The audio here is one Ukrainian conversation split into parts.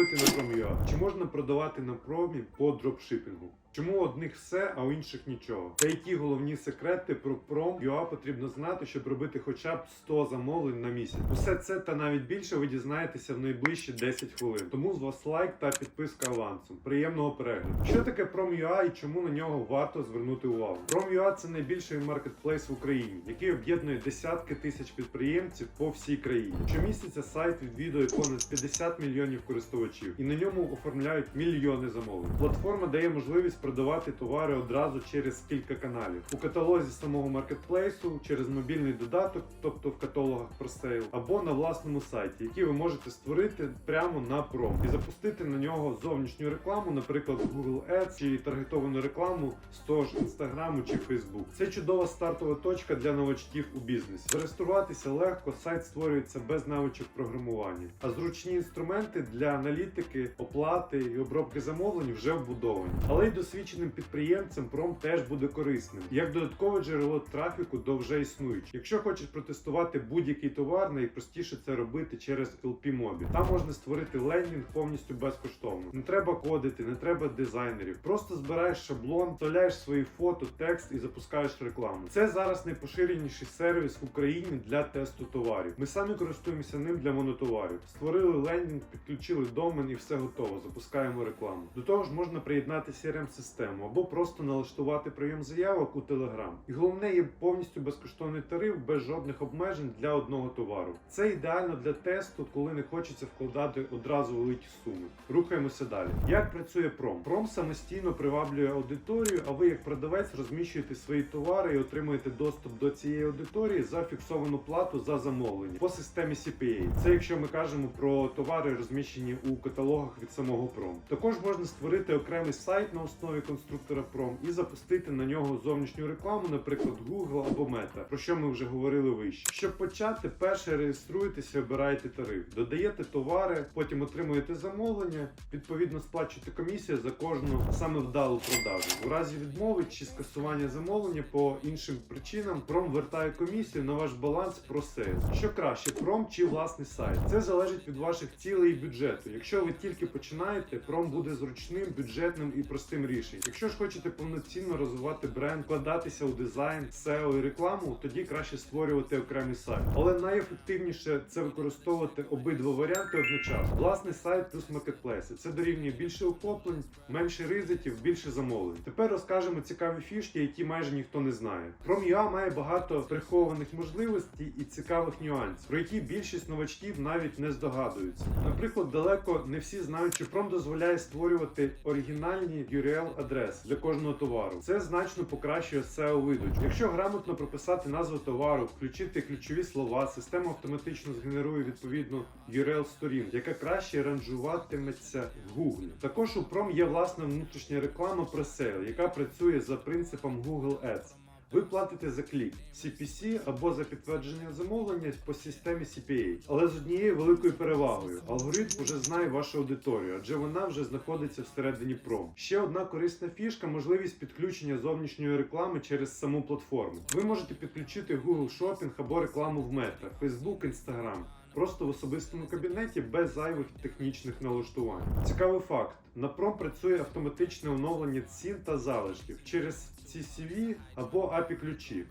робити на Prom.ua? Чи можна продавати на промі по дропшипінгу? Чому одних все, а у інших нічого? Та які головні секрети про Prom.ua потрібно знати, щоб робити хоча б 100 замовлень на місяць? Усе це та навіть більше ви дізнаєтеся в найближчі 10 хвилин. Тому з вас лайк та підписка авансом. Приємного перегляду. Що таке Prom.ua і чому на нього варто звернути увагу? Prom.ua – це найбільший маркетплейс в Україні, який об'єднує десятки тисяч підприємців по всій країні. Щомісяця сайт відвідує понад 50 мільйонів користувачів, і на ньому оформляють мільйони замовлень. Платформа дає можливість продавати товари одразу через кілька каналів у каталозі самого маркетплейсу, через мобільний додаток, тобто в каталогах ProSale, або на власному сайті, який ви можете створити прямо на пром і запустити на нього зовнішню рекламу, наприклад, Google Ads чи таргетовану рекламу з того ж Instagram чи Facebook. Це чудова стартова точка для новачків у бізнесі. Зареєструватися легко, сайт створюється без навичок програмування, а зручні інструменти для аналітики, оплати і обробки замовлень вже вбудовані. Але й досвідченим підприємцям пром теж буде корисним, як додаткове джерело трафіку до вже існуючих. Якщо хочеш протестувати будь-який товар, найпростіше це робити через LP-Mobi. Там можна створити лендінг повністю безкоштовно. Не треба кодити, не треба дизайнерів. Просто збираєш шаблон, вставляєш свої фото, текст і запускаєш рекламу. Це зараз найпоширеніший сервіс в Україні для тесту товарів. Ми самі користуємося ним для монотоварів. Створили лендінг, підключили домен і все готово. Запускаємо рекламу. До того ж, можна приєднати crm систему або просто налаштувати прийом заявок у Telegram. І головне є повністю безкоштовний тариф без жодних обмежень для одного товару. Це ідеально для тесту, коли не хочеться вкладати одразу великі суми. Рухаємося далі. Як працює пром? Пром самостійно приваблює аудиторію, а ви, як продавець, розміщуєте свої товари і отримуєте доступ до цієї аудиторії за фіксовану плату за замовлення по системі CPA. Це якщо ми кажемо про товари, розміщені у каталогах від самого пром. Також можна створити окремий сайт на основі конструктора Prom і запустити на нього зовнішню рекламу, наприклад, Google або Meta, про що ми вже говорили вище. Щоб почати, перше реєструєтеся, обираєте тариф, додаєте товари, потім отримуєте замовлення, відповідно сплачуєте комісію за кожну саме вдалу продажу. У разі відмови чи скасування замовлення по іншим причинам Prom вертає комісію на ваш баланс про сейл. Що краще, Prom чи власний сайт? Це залежить від ваших цілей і бюджету. Якщо ви тільки починаєте, Prom буде зручним, бюджетним і простим рішенням. Якщо ж хочете повноцінно розвивати бренд, вкладатися у дизайн, SEO і рекламу, тоді краще створювати окремий сайт. Але найефективніше це використовувати обидва варіанти одночасно. Власний сайт плюс маркетплейси. Це дорівнює більше охоплень, менше ризиків, більше замовлень. Тепер розкажемо цікаві фішки, які майже ніхто не знає. Prom.ua має багато прихованих можливостей і цікавих нюансів, про які більшість новачків навіть не здогадуються. Наприклад, далеко не всі знають, що Prom дозволяє створювати оригінальні URL-адреси для кожного товару. Це значно покращує SEO видачу. Якщо грамотно прописати назву товару, включити ключові слова, система автоматично згенерує відповідну URL сторін, яка краще ранжуватиметься в Google. Також у Prom є власна внутрішня реклама про SEO, яка працює за принципом Google Ads. Ви платите за клік CPC або за підтвердження замовлення по системі CPA, але з однією великою перевагою. Алгоритм вже знає вашу аудиторію, адже вона вже знаходиться всередині пром. Ще одна корисна фішка можливість підключення зовнішньої реклами через саму платформу. Ви можете підключити Google Shopping або рекламу в Meta, Facebook, Instagram. Просто в особистому кабінеті без зайвих технічних налаштувань. Цікавий факт: на пром працює автоматичне оновлення цін та залишків через CCV або API ключі.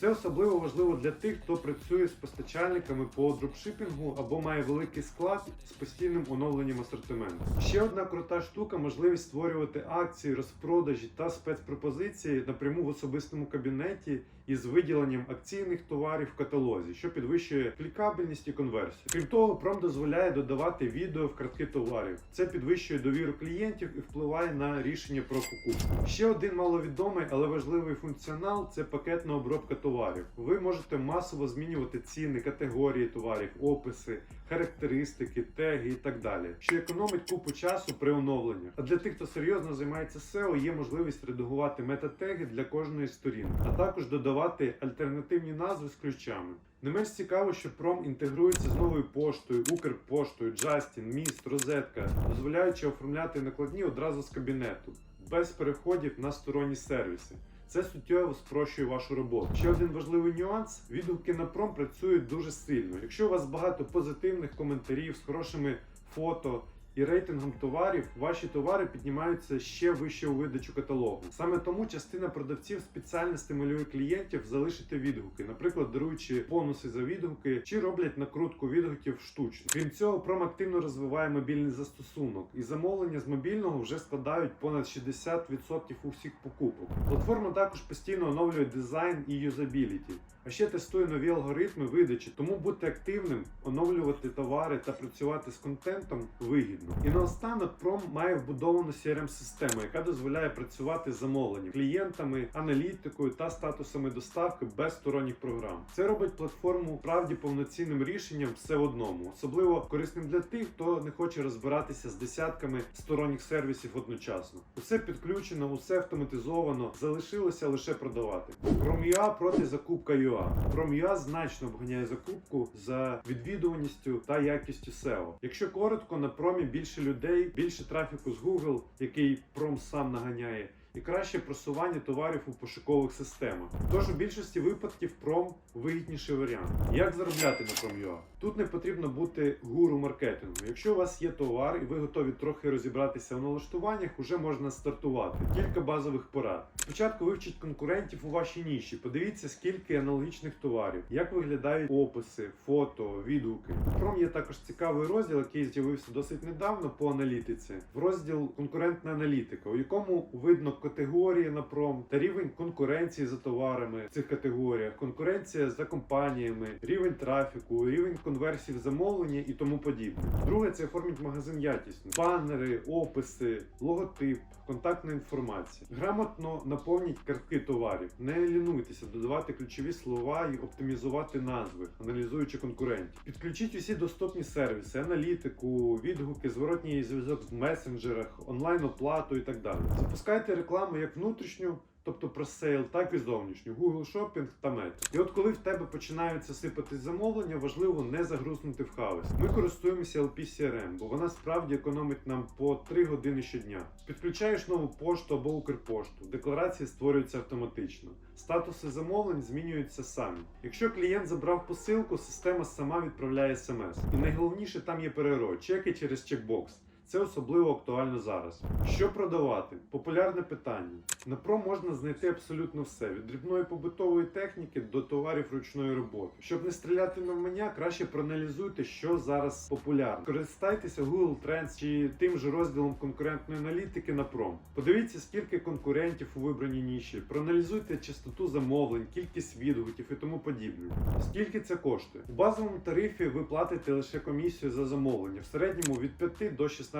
Це особливо важливо для тих, хто працює з постачальниками по дропшипінгу або має великий склад з постійним оновленням асортименту. Ще одна крута штука можливість створювати акції, розпродажі та спецпропозиції напряму в особистому кабінеті із виділенням акційних товарів в каталозі, що підвищує клікабельність і конверсію. Крім того, пром дозволяє додавати відео в картки товарів. Це підвищує довіру клієнтів і впливає на рішення про покупку. Ще один маловідомий, але важливий функціонал це пакетна обробка товарів. Ви можете масово змінювати ціни, категорії товарів, описи, характеристики, теги і так далі, що економить купу часу при оновленні. А для тих, хто серйозно займається SEO, є можливість редагувати метатеги для кожної сторінки, а також додавати альтернативні назви з ключами. Не менш цікаво, що Пром інтегрується з новою поштою, Укрпоштою, Джастін, Міст, Розетка, дозволяючи оформляти накладні одразу з кабінету, без переходів на сторонні сервіси. Це суттєво спрощує вашу роботу. Ще один важливий нюанс: відгуки на пром працюють дуже сильно. Якщо у вас багато позитивних коментарів з хорошими фото і рейтингом товарів ваші товари піднімаються ще вище у видачу каталогу. Саме тому частина продавців спеціально стимулює клієнтів залишити відгуки, наприклад, даруючи бонуси за відгуки чи роблять накрутку відгуків штучно. Крім цього, Пром активно розвиває мобільний застосунок, і замовлення з мобільного вже складають понад 60% усіх покупок. Платформа також постійно оновлює дизайн і юзабіліті. А ще тестує нові алгоритми видачі, тому бути активним, оновлювати товари та працювати з контентом вигідно. І наостанок Пром має вбудовану crm систему яка дозволяє працювати з замовленням, клієнтами, аналітикою та статусами доставки без сторонніх програм. Це робить платформу справді повноцінним рішенням все одному, особливо корисним для тих, хто не хоче розбиратися з десятками сторонніх сервісів одночасно. Усе підключено, усе автоматизовано, залишилося лише продавати. Prom.ua проти закупка UA. Prom.ua значно обганяє закупку за відвідуваністю та якістю SEO. Якщо коротко, на промі більше людей, більше трафіку з Google, який пром сам наганяє. І краще просування товарів у пошукових системах. Тож у більшості випадків пром вигідніший варіант. Як заробляти на Prom.ua? Тут не потрібно бути гуру маркетингу. Якщо у вас є товар і ви готові трохи розібратися в налаштуваннях, уже можна стартувати. Кілька базових порад. Спочатку вивчіть конкурентів у вашій ніші. Подивіться, скільки аналогічних товарів, як виглядають описи, фото, відгуки. Пром є також цікавий розділ, який з'явився досить недавно по аналітиці. В розділ конкурентна аналітика, у якому видно категорії на пром та рівень конкуренції за товарами в цих категоріях, конкуренція за компаніями, рівень трафіку, рівень конверсії в замовлення і тому подібне. Друге, це оформіть магазин якісно. Банери, описи, логотип, контактна інформація. Грамотно наповніть картки товарів. Не лінуйтеся додавати ключові слова і оптимізувати назви, аналізуючи конкурентів. Підключіть усі доступні сервіси, аналітику, відгуки, зворотній зв'язок в месенджерах, онлайн оплату і так далі. Запускайте рекламу як внутрішню. Тобто про сейл, так і зовнішню, Google Shopping та Мета. І от коли в тебе починаються сипатись замовлення, важливо не загрузнути в хаос. Ми користуємося LP CRM, бо вона справді економить нам по 3 години щодня. Підключаєш нову пошту або Укрпошту. Декларації створюються автоматично. Статуси замовлень змінюються самі. Якщо клієнт забрав посилку, система сама відправляє смс. І найголовніше там є перерой, чеки через чекбокс. Це особливо актуально зараз. Що продавати? Популярне питання. На про можна знайти абсолютно все: від дрібної побутової техніки до товарів ручної роботи. Щоб не стріляти на мене, краще проаналізуйте, що зараз популярно. Користайтеся Google Trends чи тим же розділом конкурентної аналітики на пром. Подивіться, скільки конкурентів у вибраній ніші. Проаналізуйте частоту замовлень, кількість відгуків і тому подібне. Скільки це коштує? У базовому тарифі ви платите лише комісію за замовлення, в середньому від 5 до 16%,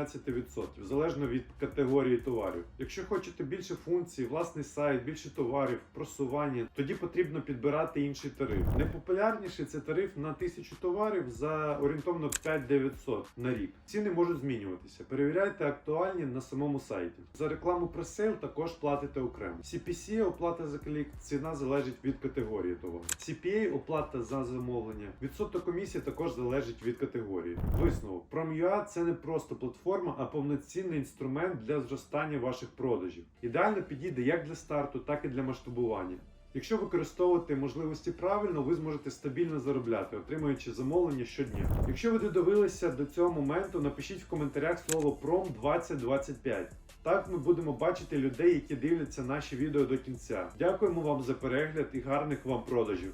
залежно від категорії товарів. Якщо хочете більше функцій, власний сайт, більше товарів, просування, тоді потрібно підбирати інший тариф. Найпопулярніший це тариф на 1000 товарів за орієнтовно 5900 на рік. Ціни можуть змінюватися. Перевіряйте актуальні на самому сайті. За рекламу пресейл також платите окремо. CPC оплата за клік, ціна залежить від категорії товару. CPA оплата за замовлення. Відсоток комісії також залежить від категорії. Висновок Prom.ua – це не просто платформа, а повноцінний інструмент для зростання ваших продажів. Ідеально підійде як для старту, так і для масштабування. Якщо використовувати можливості правильно, ви зможете стабільно заробляти, отримуючи замовлення щодня. Якщо ви додивилися до цього моменту, напишіть в коментарях слово PROM 2025. Так ми будемо бачити людей, які дивляться наші відео до кінця. Дякуємо вам за перегляд і гарних вам продажів.